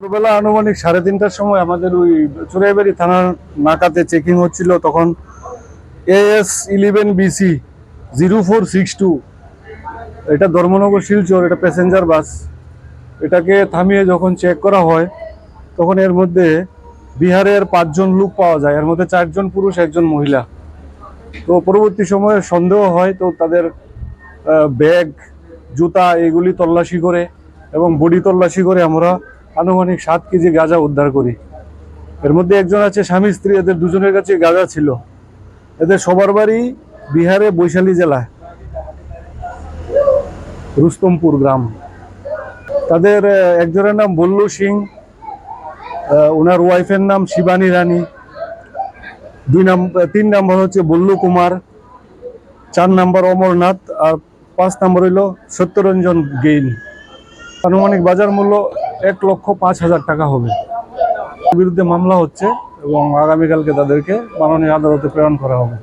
দুপুরবেলা আনুমানিক সাড়ে তিনটার সময় আমাদের ওই চুরাইবাড়ি থানার নাকাতে চেকিং হচ্ছিল, তখন AS eleven BC zero four six two এটা ধর্মনগর শিলচর, এটা প্যাসেঞ্জার বাস এটাকে থামিয়ে যখন চেক করা হয়, তখন এর মধ্যে বিহারের পাঁচজন লোক পাওয়া যায়। এর মধ্যে চারজন পুরুষ, একজন মহিলা। তো পরবর্তী সময়ে সন্দেহ হয়, তো তাদের ব্যাগ, জুতা এগুলি তল্লাশি করে এবং বডি তল্লাশি করে আমরা আনুমানিক সাত কেজি গাঁজা উদ্ধার করি। এর মধ্যে একজন আছে স্বামী স্ত্রী, এদের দুজনের কাছে গাঁজা ছিল। এদের সবার বাড়ি বিহারে বৈশালী জেলা, রুস্তমপুর গ্রাম। তাদের একজনের নাম বল্লু সিং ওনার ওয়াইফের নাম শিবানী রানী। দুই নম্বর তিন নাম্বার হচ্ছে বল্লু কুমার, চার নাম্বার অমরনাথ, আর পাঁচ নাম্বার হইল সত্যরঞ্জন গেইন আনুমানিক বাজার মূল্য এক লক্ষ পাঁচ হাজার টাকা হবে। বিরুদ্ধে মামলা হচ্ছে এবং আগামীকালকে তাদেরকে মাননীয় আদালতে প্রেরণ করা হবে।